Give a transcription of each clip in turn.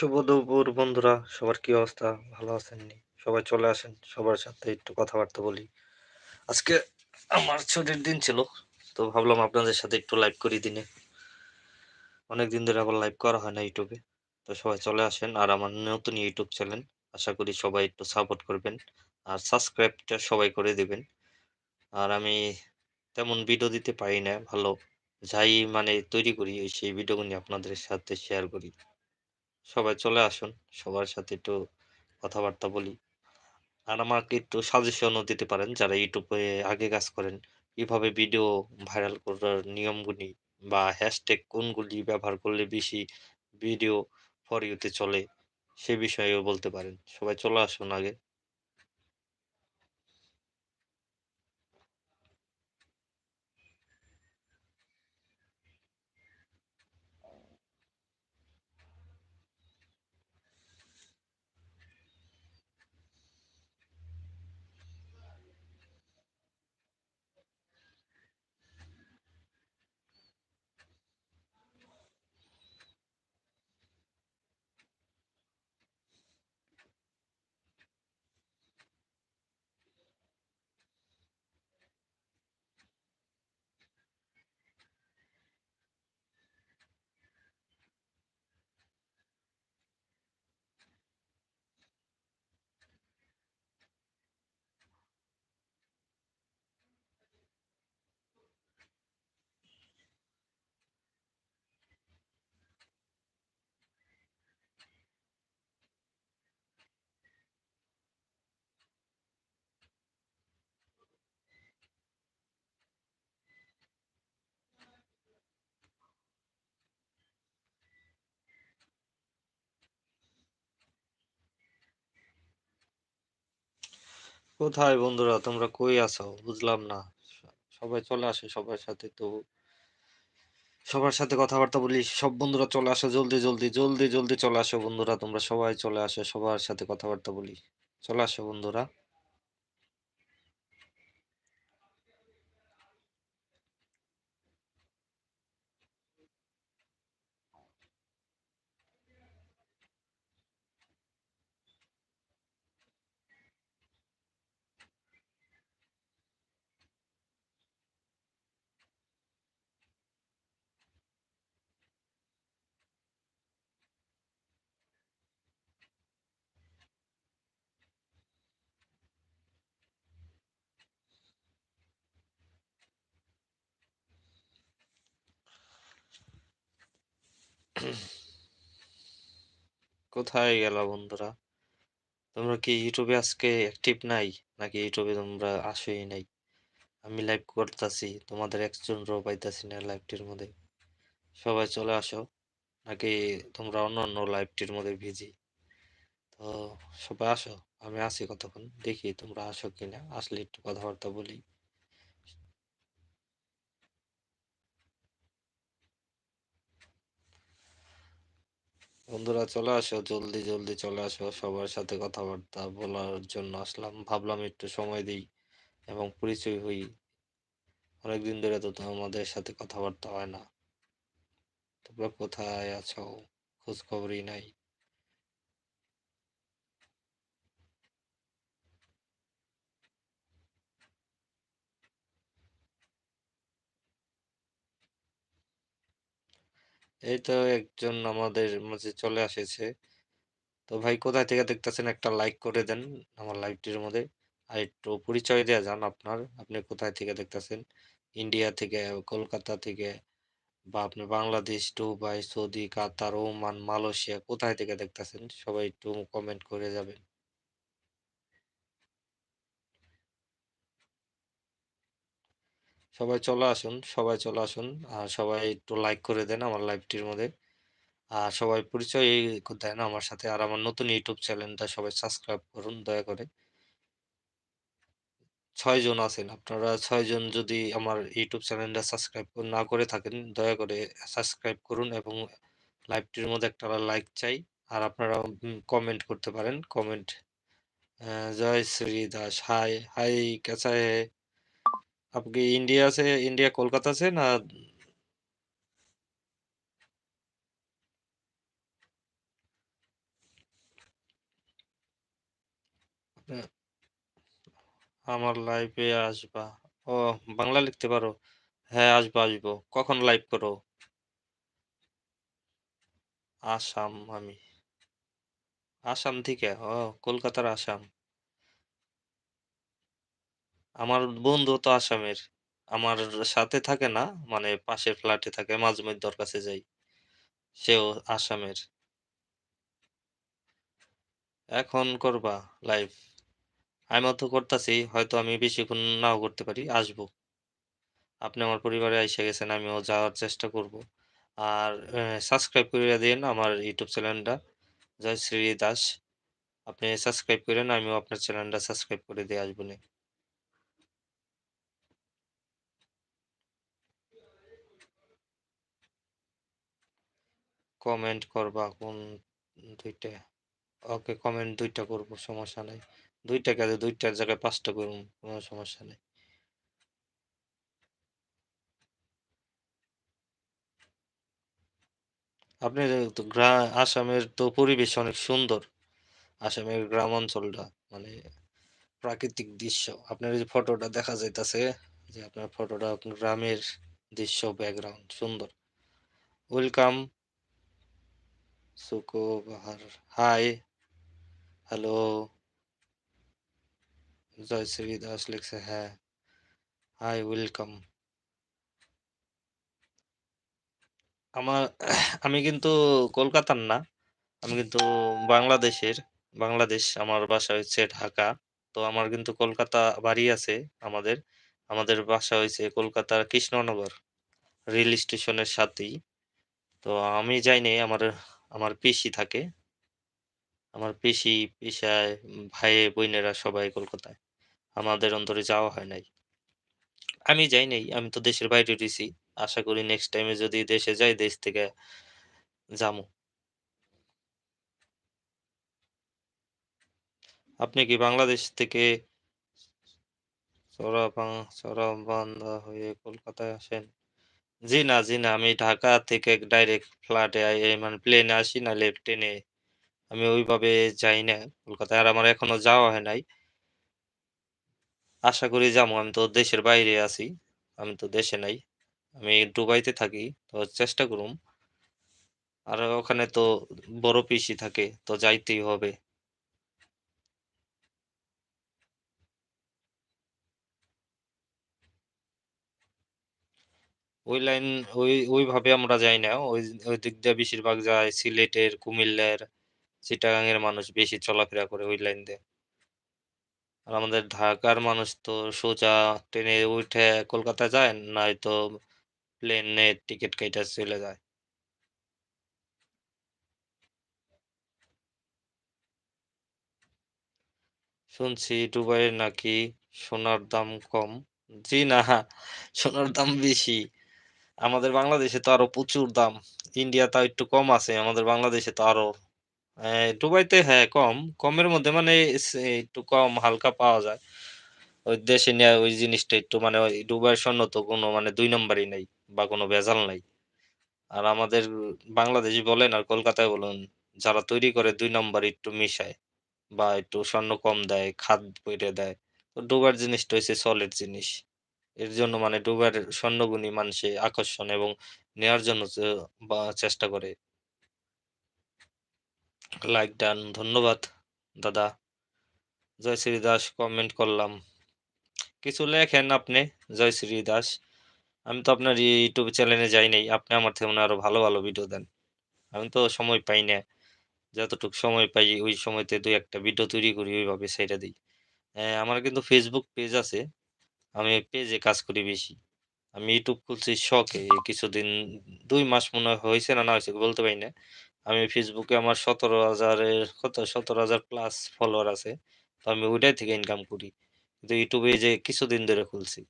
শুভ দুপুর বন্ধুরা, সবার কি অবস্থা? ভালো আছেন নি সবাই চলে আসেন, সবার সাথে একটু কথাবার্তা বলি। আজকে আমার ছুটির দিন ছিল, তো ভাবলাম আপনাদের সাথে একটু লাইভ করি দিনে। অনেক দিন ধরে আবার লাইভ করা হয় না ইউটিউবে, তো সবাই চলে আসেন। আর আমার নতুন ইউটিউব চ্যানেল আশা করি সবাই একটু সাপোর্ট করবেন। আর সাবস্ক্রাইবটা সবাই করে দিবেন। আর আমি তেমন ভিডিও দিতে পারি না, ভালো, যাই মানে তৈরি করি, সেই ভিডিওগুলি আপনাদের সাথে শেয়ার করি। সবাই চলে আসুন, সবার সাথে একটু কথাবার্তা বলি। আর আমাকে একটু সাজেশনও দিতে পারেন, যারা ইউটিউবে আগে কাজ করেন, কীভাবে ভিডিও ভাইরাল করার নিয়মগুলি বা হ্যাশট্যাগ কোনগুলি ব্যবহার করলে বেশি ভিডিও ফর ইউতে চলে, সে বিষয়েও বলতে পারেন। সবাই চলে আসুন আগে। কোথায় বন্ধুরা? তোমরা কই আছো? বুঝলাম না। সবাই চলে আসে সবার সাথে তো। সবার সাথে কথাবার্তা বলি, সব বন্ধুরা চলে আসো, জলদি জলদি জলদি জলদি চলে আসো বন্ধুরা। তোমরা সবাই চলে আসো, সবার সাথে কথাবার্তা বলি। চলে আসো বন্ধুরা। কোথায় গেল বন্ধুরা? তোমরা কি ইউটিউবে আজকে অ্যাক্টিভ নাই? নাকি ইউটিউবে তোমরা আসোই নাই? আমি লাইভ করতেছি, তোমাদের একজন রো পাইতাছি না লাইভটির মধ্যে। সবাই চলে আসো, নাকি তোমরা অন্য অন্য লাইভটির মধ্যে ভিজি তো সবাই আসো, আমি আছি কতক্ষণ, দেখি তোমরা আসো কিনা, আসলে একটু কথাবার্তা বলি। বন্ধুরা চলে আসো, জলদি জলদি চলে আসো। সবার সাথে কথাবার্তা বলার জন্য আসলাম। ভাবলাম একটু সময় দিই এবং পরিচয় হই। অনেকদিন ধরে তো তোমাদের সাথে কথাবার্তা হয় না। তোমরা কোথায় আছো? খোঁজ খবরই নাই। এই তো একজন আমাদের মাঝে চলে আসেছে। তো ভাই, কোথায় থেকে দেখতেছেন একটা লাইক করে দেন আমার লাইভটির মধ্যে। আর একটু পরিচয় দেওয়া যান আপনার। আপনি কোথায় থেকে দেখতেছেন? ইন্ডিয়া থেকে, কলকাতা থেকে বা আপনি Bangladesh, Dubai, Saudi, Qatar, Oman, Malaysia কোথায় থেকে দেখতেছেন? সবাই একটু কমেন্ট করে যাবেন। সবাই চলে আসুন, সবাই চলে আসুন। আর সবাই একটু লাইক করে দেন আমার লাইভটির মধ্যে। আর সবাই পরিচয় দেন আমার সাথে। আর আমার নতুন ইউটিউব চ্যানেলটা সবাই সাবস্ক্রাইব করুন, দয়া করে। ছয়জন আছেন। আপনারা ছয়জন যদি আমার ইউটিউব চ্যানেলটা সাবস্ক্রাইব না করে থাকেন, দয়া করে সাবস্ক্রাইব করুন এবং লাইভটির মধ্যে একটা লাইক চাই। আর আপনারা কমেন্ট করতে পারেন। Comment Joy Shri Das. Hi hi কেসা হে? আপনি ইন্ডিয়া আছে, ইন্ডিয়া, কলকাতা আছে না? আমার লাইভে আসবা। ও, বাংলা লিখতে পারো? হ্যাঁ আসব আসব। কখন লাইভ করো? আসাম, আমি। আসাম থেকে? ও, কলকাতার আসাম। আমার বন্ধু তো আসামের। আমার সাথে থাকে না, মানে পাশের ফ্ল্যাটে থাকে। মাঝে মধ্যে কাছে যাই। সেও আসামের। এখন করবা লাইভ? আমিও তো করতাছি। হয়তো আমি বেশিক্ষণ নাও করতে পারি। আসব। আপনি আমার পরিবারে আইসা গেছেন, আমিও যাওয়ার চেষ্টা করব। আর সাবস্ক্রাইব কইরা দিয়েন আমার ইউটিউব চ্যানেলটা জয়শ্রী দাস। আপনি সাবস্ক্রাইব কইরেন, আমিও আপনার চ্যানেলটা সাবস্ক্রাইব করে দিয়ে আসবনে। কমেন্ট করবা কোন দুইটা ওকে কমেন্ট ২ টা করব সমস্যা নাই। ২ টা কেন ২ টার জায়গায় ৫ টা করুম, কোন সমস্যা নাই। আপনি আসামের তো পরিবেশ অনেক সুন্দর। আসামের গ্রাম অঞ্চলটা মানে প্রাকৃতিক দৃশ্য। আপনার যে ফটোটা দেখা যাইতাছে যে আপনার ফটোটা গ্রামের দৃশ্য ব্যাকগ্রাউন্ড সুন্দর। Welcome. Sukobahar hi. Hello. Joyshree Das লিখছে হ্যাঁ। Hi welcome. আমার আমি কিন্তু কলকাতার না। আমি কিন্তু বাংলাদেশের। বাংলাদেশ আমার বাসা হচ্ছে ঢাকা। তো আমার কিন্তু কলকাতা বাড়ি আছে আমাদের। আমাদের বাসা হয়েছে কলকাতার কৃষ্ণনগর। রেল স্টেশনের সাথেই। তো আমি যাইনি আমার, আমার পেশি থাকে। আমার পেশি পেশায় ভাইয়ে বোনেরা সবাই কলকাতায়। আমাদের অন্তরে যাওয়া হয় নাই। আমি যাই নাই। আমি তো দেশের বাইরে রইছি। আশা করি নেক্সট টাইমে যদি দেশে যাই, দেশ থেকে যামু। আপনি কি বাংলাদেশ থেকে চড়াবাং চড়াবান্ধা হয়ে কলকাতায় আসেন? জি না, জি না। আমি ঢাকা থেকে ডাইরেক্ট এই মানে প্লেনে আসি নাইলে ট্রেনে। আমি ওইভাবে যাই না কলকাতায়। আর আমার এখনও যাওয়া হয় নাই। আশা করি যামু। আমি তো দেশের বাইরে আছি। আমি তো দেশে নাই। আমি দুবাইতে থাকি। তো চেষ্টা করুম। আর ওখানে তো বড় পিসি থাকে। তো যাইতেই হবে। ওই লাইন ওই ওইভাবে আমরা যাই না। ওই ওই দিক দিয়ে বেশিরভাগ যায় সিলেটের, কুমিল্লার, চিটাগাংয়ের মানুষ বেশি চলাফেরা করে ওই লাইন দিয়ে। আর আমাদের ঢাকার মানুষ তো সোজা ট্রেনে উঠে কলকাতায় যায়, নয়তো প্লেনে টিকিট কাইটা চলে যায়। শুনছি দুবাইয়ের নাকি সোনার দাম কম। জি না, সোনার দাম বেশি। আমাদের বাংলাদেশে তো আরও প্রচুর দাম। ইন্ডিয়া তাও একটু কম আছে। আমাদের বাংলাদেশে তো আরও। দুবাইতে হ্যাঁ, কম। কমের মধ্যে মানে একটু কম হালকা পাওয়া যায়। ওই দেশে নেয়া ওই জিনিসটা একটু মানে ওই দুবাইয়ের স্বর্ণ তো কোনো মানে দুই নম্বরই নাই বা কোনো ভেজাল নাই। আর আমাদের বাংলাদেশ বলেন আর কলকাতায় বলুন, যারা তৈরি করে ২ নাম্বার একটু মিশায় বা একটু স্বর্ণ কম দেয়, খাদ বইরে দেয়। তো ডুবার জিনিসটা হচ্ছে সলিড জিনিস। এর জন্য মানে ডুবার স্বর্ণগুণী মানুষে আকর্ষণ এবং নেয়ার জন্য চেষ্টা করে। Like done. ধন্যবাদ দাদা। জয়শ্রী দাস কমেন্ট করলাম। কিছু লেখেন আপনি জয়শ্রী দাস। আমি তো আপনার ইউটিউব চ্যানেলে যাই নাই। আপনি আমার থেকে আরও ভালো, ভালো ভিডিও দেন। আমি তো সময় পাই না। যতটুকু সময় পাই ওই সময়তে ২-১ ভিডিও তৈরি করি ওইভাবে ছাইড়া দিই আমার কিন্তু ফেসবুক পেজ আছে। আমি পেজে কাজ করি বেশি। আমি ইউটিউব খুলছি শখে। কিছুদিন দুই মাস মনে হয় হইছে না, না হইছে বলতে পারি না। আমি ফেসবুকে আমার ১৭,০০০ এর কত ১৭,০০০ প্লাস ফলোয়ার আছে। তো আমি ওইটাই থেকে ইনকাম করি। কিন্তু ইউটিউবে যে কিছুদিন ধরে খুলছি।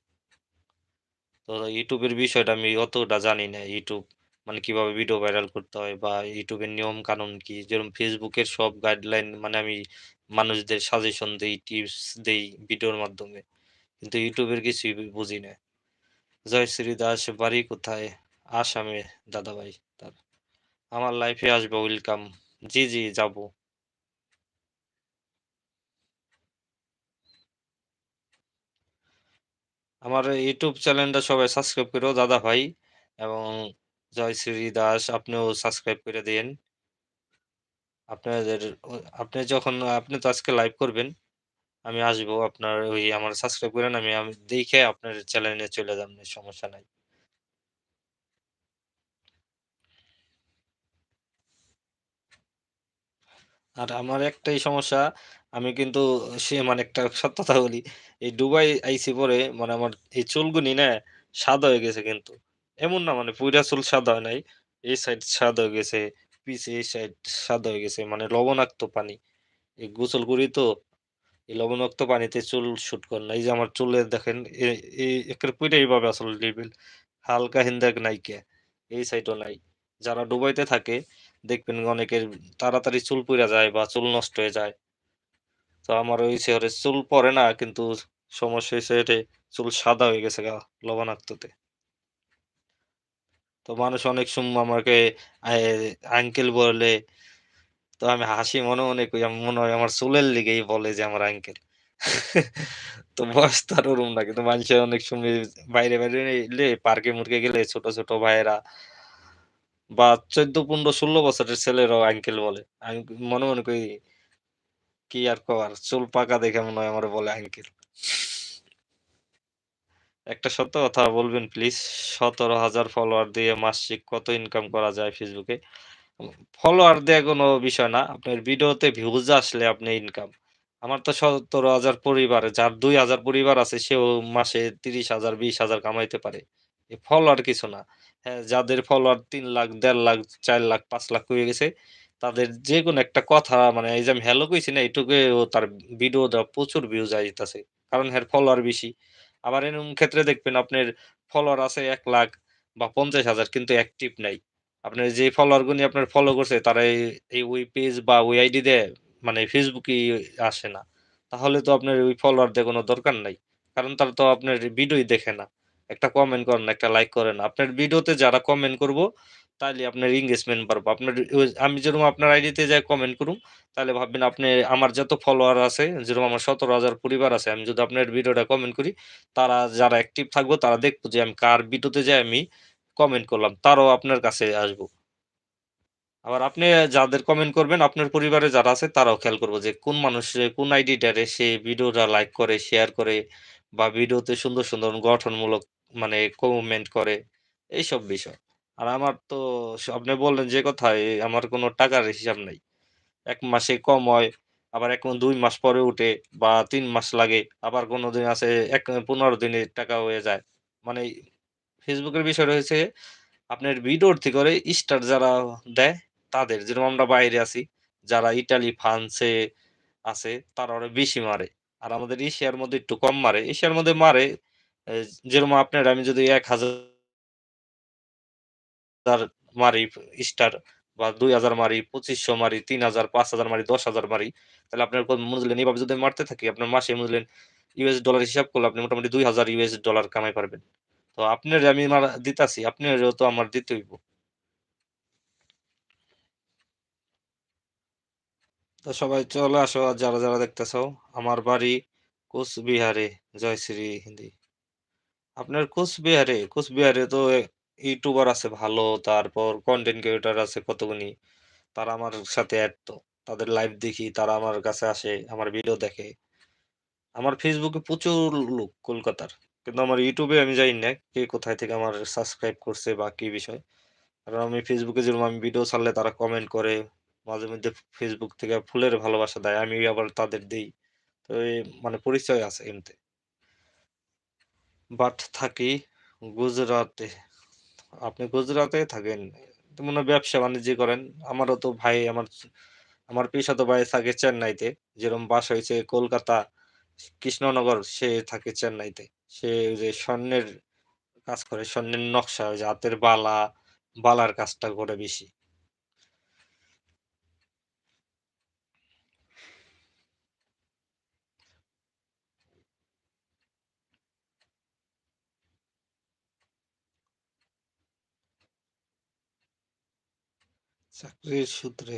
তো ইউটিউবের বিষয়টা আমি অতটা জানি না। ইউটিউব মানে কীভাবে ভিডিও ভাইরাল করতে হয় বা ইউটিউবের নিয়ম কানুন কি? যেরকম ফেসবুকের সব গাইডলাইন মানে আমি মানুষদের সাজেশন দিই টিপস দিই ভিডিওর মাধ্যমে। কিন্তু ইউটিউবের কিছুই বুঝি না। জয়শ্রী দাস বাড়ি কোথায়? আসামে দাদাভাই তার। আমার লাইফে আসবে ওয়েলকাম। জি, জি যাব আমার ইউটিউব চ্যানেলটা সবাই সাবস্ক্রাইব করো দাদা ভাই এবং জয়শ্রী দাস আপনিও সাবস্ক্রাইব করে দিয়েন। আপনাদের আপনি যখন আপনি তো আজকে লাইভ করবেন। আমি আসব আপনার ওই আমার সাবস্ক্রাইব করেন আমি আমি দেখে আপনার চ্যানেলে চলে যাব সমস্যা নাই। আর আমার একটাই সমস্যা আমি কিন্তু সে মানে একটা সত্য কথা বলি। এই দুবাই আইছি পরে মানে আমার এই চুলগুনি না সাদা হয়ে গেছে কিন্তু। এমন না মানে পুইরা চুল সাদা হয় নাই। এই সাইড সাদা হয়ে গেছে, পিছে এই সাইড সাদা হয়ে গেছে। মানে লবণাক্ত পানি। এই গোসল করি তো এই লবণাক্ত পানিতে চুল শুট করে না। এই যে আমার চুলের দেখেন এইভাবে আসলে লেবেল। হালকা হিন্দাক নাইকা। এই সাইডও নাই। যারা ডুবাইতে থাকে, দেখবেন অনেকের তাড়াতাড়ি চুল পুইরা যায় বা চুল নষ্ট হয়ে যায়। তো আমার ওই শহরে চুল পড়ে না, কিন্তু সমস্যা এটে চুল সাদা হয়ে গেছে গা, লবণাক্ততে। তো মানুষ অনেক সময় আমাকে আঙ্কেল বলে। তো আমি হাসি মনে, মনে কই মনে হয় আমার চুলের লিগেই বলে যে আমার আঙ্কেল। তো বয়স তো আর ওরম না। কিন্তু মানুষে অনেক সময় বাইরে, বাইরে এলে পার্কে-মুর্কে গেলে ছোট, ছোট ভাইয়েরা বা ১৪, ১৫, ১৬ বছরের ছেলেরাও আঙ্কেল বলে। আমি মনে, মনে কই কি আর কওয়ার? চুল পাকা দেখে মনে হয় আমার বলে আঙ্কেল। একটা সত্য কথা বলবেন প্লিজ? ১৭,০০০ ফলোয়ার দিয়ে মাসিক কত ইনকাম করা যায় ফেসবুকে? ফলোয়ার দেয়া কোনো বিষয় না। আপনার ভিডিওতে ভিউজ আসলে আপনি ইনকাম। আমার তো ১৭,০০০ পরিবার, যার ২,০০০ পরিবার আছে সেও মাসে তিরিশ হাজার বিশ হাজার কামাইতে পারে। ফলোয়ার কিছু না। হ্যাঁ, যাদের ফলোয়ার তিন লাখ, দেড় লাখ, চার লাখ, পাঁচ লাখ হয়ে গেছে, তাদের যেকোনো একটা কথা মানে এই যে আমি হ্যালো কইছি না, এটুকুও তার ভিডিওটা প্রচুর ভিউজ আইতাছে। কারণ এর ফলোয়ার বেশি। আবার এরকম ক্ষেত্রে দেখবেন আপনার ফলোয়ার আছে এক লাখ বা ৫০,০০০ কিন্তু অ্যাক্টিভ নাই। আপনার যে ফলোয়ার গুনি আপনার ফলো করছে তারা এই ওই পেজ বা ওই আইডি দিয়ে মানে ফেসবুকেই আসে না। তাহলে তো আপনার ওই ফলোয়ার দেওয়ার কোনো দরকার নাই। কারণ তারা তো আপনার ভিডিওই দেখে না। একটা কমেন্ট করেন একটা লাইক করেন আপনার ভিডিওতে যারা কমেন্ট করব, তাইলে আপনার engagement বাড়বো। আপনার আমি যেরকম আপনার আইডিতে যাই কমেন্ট করুম, তাহলে ভাববেন আপনি আমার যত ফলোয়ার আছে, যেরকম আমার ১৭,০০০ পরিবার আছে, আমি যদি আপনার ভিডিওটা কমেন্ট করি, তারা যারা অ্যাক্টিভ থাকব তারা দেখব যে আমি কার ভিডিওতে যাই আমি কমেন্ট করলাম। তারও আপনার কাছে আসব। আবার আপনি যাদের কমেন্ট করবেন, আপনার পরিবারে যারা আছে তারাও খেয়াল করবে যে কোন মানুষ কোন আইডিটারে সে ভিডিওটা লাইক করে, শেয়ার করে বা ভিডিওতে সুন্দর, সুন্দর গঠনমূলক মানে কমেন্ট করে, এইসব বিষয়। আর আমার তো আপনি বললেন যে কথায় আমার কোনো টাকার হিসাব নেই এক মাসে কম হয়, আবার এক দুই মাস পরে উঠে বা তিন মাস লাগে। আবার কোনদিন আছে এক ১৫ দিনে টাকা হয়ে যায়। মানে ফেসবুকের বিষয় হয়েছে আপনার ভিডিওর থেকে করে স্টার যারা দেয় তাদের। যেরকম আমরা বাইরে আছি, যারা ইটালি, ফ্রান্সে আছে তারা অনেক বেশি মারে। আর আমাদের এশিয়ার মধ্যে একটু কম মারে। এশিয়ার মধ্যে মারে যেরকম আপনার আমি যদি ১,০০০ মারি স্টার বা ২,০০০ মারি, পঁচিশশো মারি, ৩,০০০, ৫,০০০ মারি, 10,০০০ মারি, তাহলে আপনার বুঝলেন এভাবে যদি মারতে থাকি আপনার মাসে বুঝলেন ইউএস ডলার হিসাব করলে আপনি মোটামুটি ২,০০০ ইউএস ডলার কামাই পারবেন। তো আপনার আমি দিতাছি, আপনারেও তো আমার দিতে হইব। তো সবাই চলে আসো যারা, যারা দেখতেছো। আমার বাড়ি কোচবিহারে, জয়শ্রী হিন্দি। আপনার কোচবিহারে? কোচবিহারে তো ইউটিউবার আছে ভালো, তারপর কন্টেন্ট ক্রিয়েটর আছে কতগুনি। তারা আমার সাথে এড তো। তাদের লাইভ দেখি, তারা আমার কাছে আসে, আমার ভিডিও দেখে। আমার ফেসবুকে প্রচুর লোক কলকাতার। কিন্তু আমার ইউটিউবে আমি জানি না কে কোথায় থেকে আমার সাবস্ক্রাইব করছে বা কি বিষয়। কারণ আমি ফেসবুকে যেরকম আমি ভিডিও ছাড়লে তারা কমেন্ট করে। মাঝে মধ্যে ফেসবুক থেকে ফুলের ভালোবাসা দেয়। আমি আবার তাদের দিই তো মানে পরিচয় আছে এমতে। বাট থাকি গুজরাটে। আপনি গুজরাটে থাকেন। মনে হয় ব্যবসা-বাণিজ্য করেন। আমারও তো ভাই আমার আমার পিসাতো ভাই থাকে চেন্নাইতে। যেরকম বাস হয়েছে কলকাতা, কৃষ্ণনগর, সে থাকে চেন্নাইতে। সে যে স্বর্ণের কাজ করে, স্বর্ণের নকশা, ওই যে হাতের বালা, বালার কাজটা করে বেশি। চাকরির সূত্রে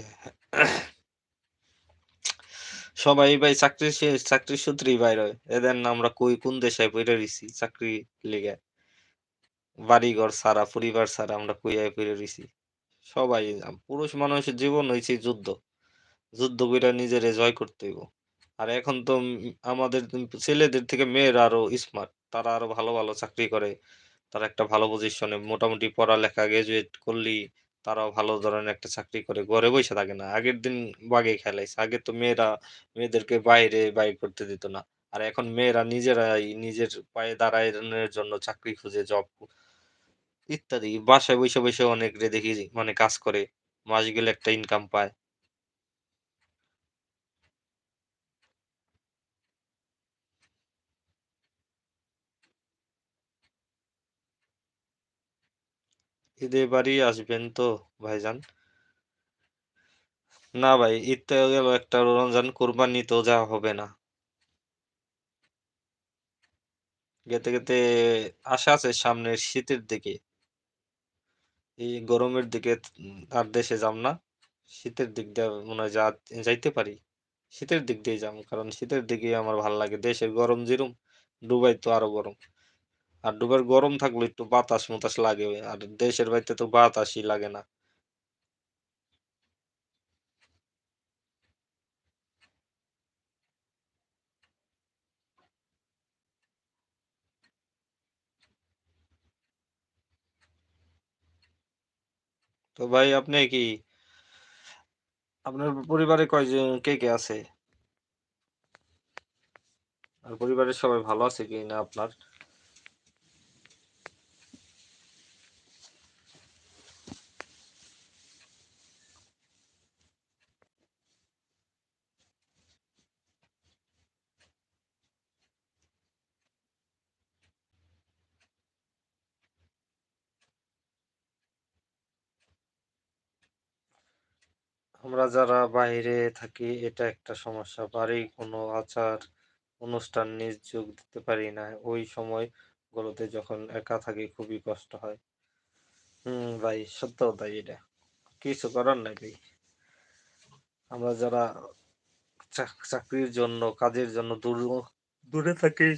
সবাই ভাই চাকরি সে চাকরির সূত্রেই বাইর হয়। এদের না আমরা কই কোন দেশে পইড়া রইছি চাকরির লিগা। বাড়িঘর ছাড়া, পরিবার ছাড়া আমরা কই আইয়া পইড়া রইছি। সবাই পুরুষ মানুষের জীবন হইছে যুদ্ধ। যুদ্ধ কইরা নিজেরে জয় করতে হইব। আর এখন তো আমাদের ছেলেদের থেকে মেয়েরা আরও স্মার্ট। তারা আরও ভালো, ভালো চাকরি করে। তারা একটা ভালো পজিশনে মোটামুটি পড়ালেখা গ্র্যাজুয়েট করলেই তারাও ভালো ধরনের একটা চাকরি করে। ঘরে বসে থাকে না। আগের দিন বাগে খেলাইছে। আগে তো মেয়েরা, মেয়েদেরকে বাইরে বাইর করতে দিত না। আর এখন মেয়েরা নিজেরাই নিজের পায়ে দাঁড়ানোর জন্য চাকরি খুঁজে জব ইত্যাদি। বাসায় বসে বসে অনেকরে দেখি মানে কাজ করে। মাস গেলে একটা ইনকাম পায়। ঈদে বাড়ি আসবেন তো ভাইজান? না ভাই, ঈদ তো গেল একটা রমজান, কোরবানিতেও যাওয়া হবে না। গেতে, গেতে আশা আছে সামনের শীতের দিকে। এই গরমের দিকে আর দেশে যাম না। শীতের দিক দিয়ে মনে হয় যা যাইতে পারি। শীতের দিক দিয়ে যাব। কারণ শীতের দিকে আমার ভালো লাগে। দেশের গরম যেরম, দুবাই তো আরও গরম। আর দুবাইয়ের গরম থাকলে একটু বাতাস-মতাস লাগে। আর দেশের বাড়িতে তো বাতাসই লাগে না। তো ভাই আপনি কি আপনার পরিবারে কয়জন কে, কে আছে? আর পরিবারের সবাই ভালো আছে কি না আপনার? আমরা যারা বাইরে থাকি এটা একটা সমস্যা। বাড়ি কোনো আচার অনুষ্ঠান নিজ যোগ দিতে পারি না। ওই সময়গুলোতে যখন একা থাকি খুবই কষ্ট হয়। হুম ভাই সত্য তাই এটা। কিছু করার নাই ভাই। আমরা যারা চাক চাকরির জন্য, কাজের জন্য দূর দূরে থাকি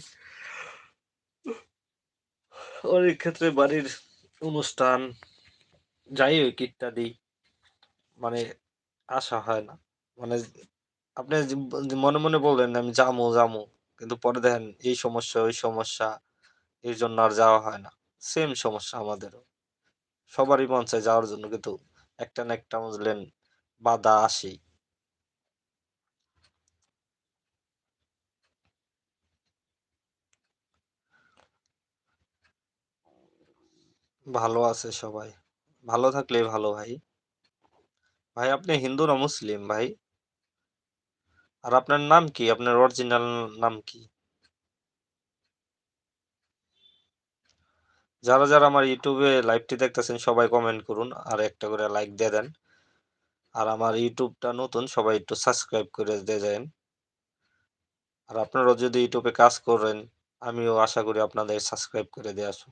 অনেক ক্ষেত্রে বাড়ির অনুষ্ঠান যাই হোক ইত্যাদি মানে আসা হয় না। মানে আপনি মনে, মনে বললেন আমি যামু, যামু। কিন্তু পরে দেখেন এই সমস্যা, ওই সমস্যা এর জন্য আর যাওয়া হয় না। সেম সমস্যা আমাদেরও। সবারই মন চায় যাওয়ার জন্য কিন্তু একটা না একটা বুঝলেন বাধা আসেই। ভালো আছে সবাই। ভালো থাকলেই ভালো ভাই। ভাই আপনি হিন্দু না মুসলিম ভাই? আর আপনার নাম কি? আপনার অরিজিনাল নাম কি? যারা, যারা আমার ইউটিউবে লাইভটি দেখতেছেন সবাই কমেন্ট করুন। আর একটা করে লাইক দিয়ে দেন। আর আমার ইউটিউবটা নতুন সবাই একটু সাবস্ক্রাইব করে দিয়ে যায়েন। আর আপনারাও যদি ইউটিউবে কাজ করেন, আমিও আশা করি আপনাদের সাবস্ক্রাইব করে দিয়ে আসব।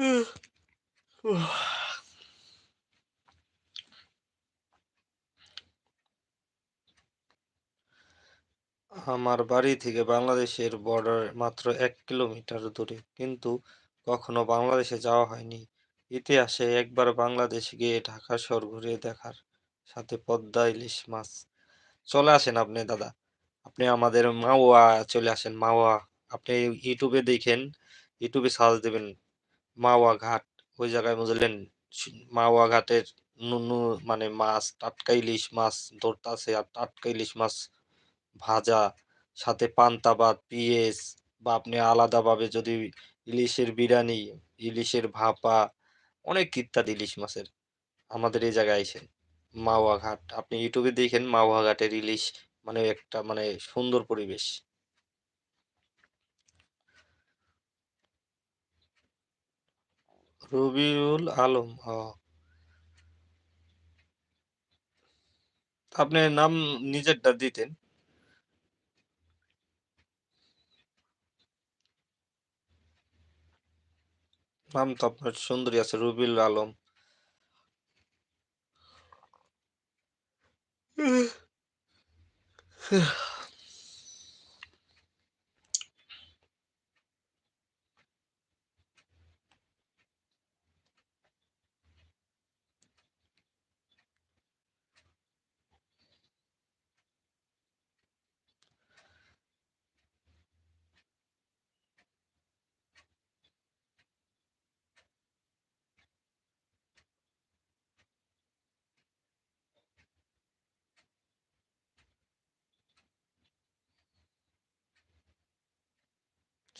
আমার বাড়ি থেকে বাংলাদেশের বর্ডার মাত্র এক কিলোমিটার দূরে। কিন্তু কখনো বাংলাদেশে যাওয়া হয়নি। ইতিহাসে একবার বাংলাদেশ গিয়ে ঢাকা শহর ঘুরে দেখার সাথে পদ্মা ইলিশ মাছ। চলে আসেন আপনি দাদা। আপনি আমাদের মাওয়া চলে আসেন মাওয়া। আপনি ইউটিউবে দেখেন, ইউটিউবে সার্চ দিবেন মাওয়া ঘাট। ওই জায়গায় বুঝলেন মাওয়া ঘাটের নু নু মানে মাছ, টাটকা ইলিশ মাছ ধরতাছে আর টাটকা ইলিশ মাছ ভাজা, সাথে পান্তা ভাত, পেঁয়াজ বা আপনি আলাদাভাবে যদি ইলিশের বিরিয়ানি ইলিশের ভাপা, অনেক ইত্যাদি ইলিশ মাছের। আমাদের এই জায়গায় আইসেন। মাওয়া ঘাট। আপনি ইউটিউবে দেখেন মাওয়া ঘাটের ইলিশ মানে একটা মানে সুন্দর পরিবেশ। রবিউল আলম। আপনি নাম নিজেরটা দিতেন। নাম তো আপনার সুন্দরী আছে রবিউল আলম।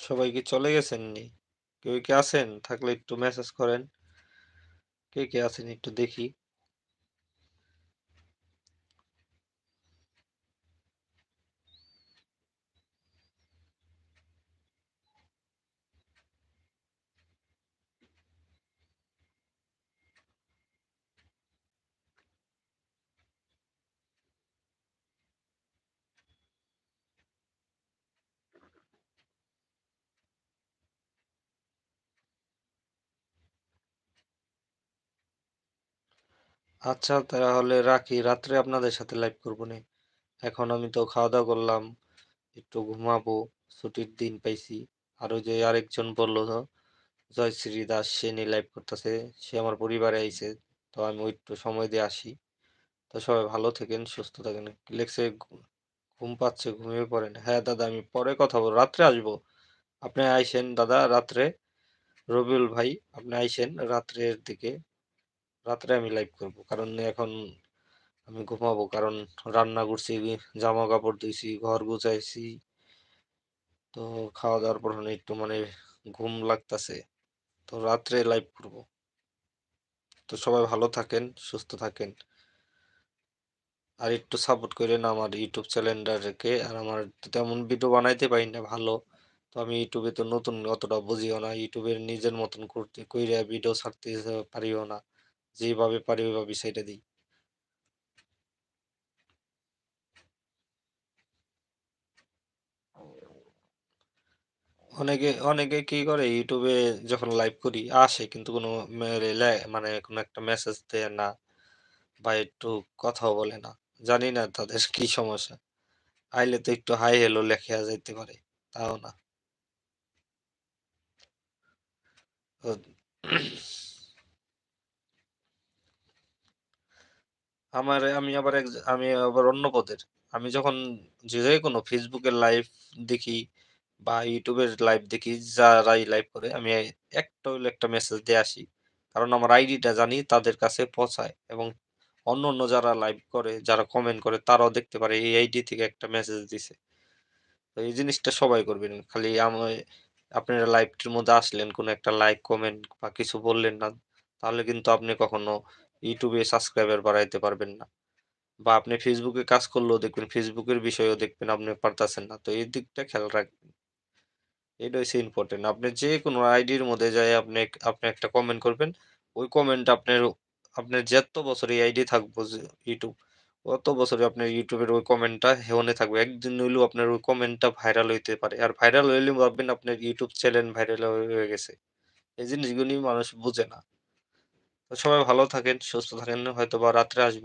সবাই কি চলে গেছেন নি? কেউ কি আছেন? থাকলে একটু মেসেজ করেন। কে, কে আছেন একটু দেখি। আচ্ছা তাহলে রাখি। রাত্রে আপনাদের সাথে লাইভ করবনে। এখন আমি তো খাওয়া-দাওয়া করলাম। একটু ঘুমাবো। ছুটির দিন পাইছি। আর ওই যে আরেকজন বলল জয়শ্রী দাস সে নিয়ে লাইভ করতেছে। সে আমার পরিবারে আইছে। তো আমি ওই একটু সময় দিয়ে আসি। তো সবাই ভালো থাকেন, সুস্থ থাকেন। লেখছে ঘুম পাচ্ছে, ঘুমিয়ে পড়েন। হ্যাঁ দাদা আমি পরে কথা বলব। রাত্রে আসব। আপনি আইসেন দাদা রাত্রে। রবিউল ভাই আপনি আইসেন রাত্রের দিকে। রাত্রে আমি লাইভ করব। কারণ এখন আমি ঘুমাবো। কারণ রান্না করছি, জামা-কাপড় ধুইছি, ঘর গুছাইছি। তো খাওয়া-দাওয়ার পর একটু মানে ঘুম লাগতাছে। তো রাত্রে লাইভ করব। তো সবাই ভালো থাকেন, সুস্থ থাকেন। আর একটু সাপোর্ট কইরেন আমার ইউটিউব চ্যানেলটাকে। আর আমার তেমন ভিডিও বানাইতে পারি না ভালো। তো আমি ইউটিউবে তো নতুন অতটা বুঝিও না। ইউটিউবের নিজের মতন করতে কইরা ভিডিও ছাড়তে পারিও না। যেভাবে পারি ওইভাবে ছাইড়া দেই। অনেকে, অনেকে কি করে ইউটিউবে যখন লাইভ করি আসে কিন্তু কোনো মানে কোনো একটা মেসেজ দেয় না। বা একটু কথাও বলে না। জানি না তাদের কি সমস্যা। আইলে তো একটু হাই হেলো লেখা যাইতে পারে। তাও না। আমার আমি আবার এক আমি আবার অন্য পদের। আমি যখন যে কোনো ফেসবুকের লাইভ দেখি বা ইউটিউবের লাইভ দেখি যারাই লাইভ করে আমি একটা হইলে একটা মেসেজ দিয়ে আসি। কারণ আমার আইডিটা জানি তাদের কাছে পৌঁছায় এবং অন্য অন্য যারা লাইভ করে, যারা কমেন্ট করে তারাও দেখতে পারে এই আইডি থেকে একটা মেসেজ দিছে। তো এই জিনিসটা সবাই করবেন। খালি আমি আপনারা লাইভটির মধ্যে আসলেন, কোনো একটা লাইক, কমেন্ট বা কিছু বললেন না। তাহলে কিন্তু আপনি কখনো এ সাবস্ক্রাইবার বাড়াইতে পারবেন না। বা আপনি ফেসবুকে কাজ করলেও দেখবেন ফেসবুকের বিষয়েও দেখবেন আপনি পারতেছেন না। তো এই দিকটা খেয়াল রাখবেন। এটা হচ্ছে ইম্পোর্টেন্ট। আপনি যেকোনো আইডির মধ্যে যাইয়া আপনি আপনি একটা কমেন্ট করবেন। ওই কমেন্ট আপনার আপনার যত বছর এই আইডি থাকব ইউটিউব, অত বছরে আপনার ইউটিউবের ওই কমেন্টটা হেওনে থাকবে। একদিন হইলেও আপনার ওই কমেন্টটা ভাইরাল হইতে পারে। আর ভাইরাল হইলে ভাববেন আপনার ইউটিউব চ্যানেল ভাইরাল হয়ে গেছে। এই জিনিসগুলি মানুষ বুঝে না। সবাই ভালো থাকেন, সুস্থ থাকেন। হয়তো বা রাত্রে আসব।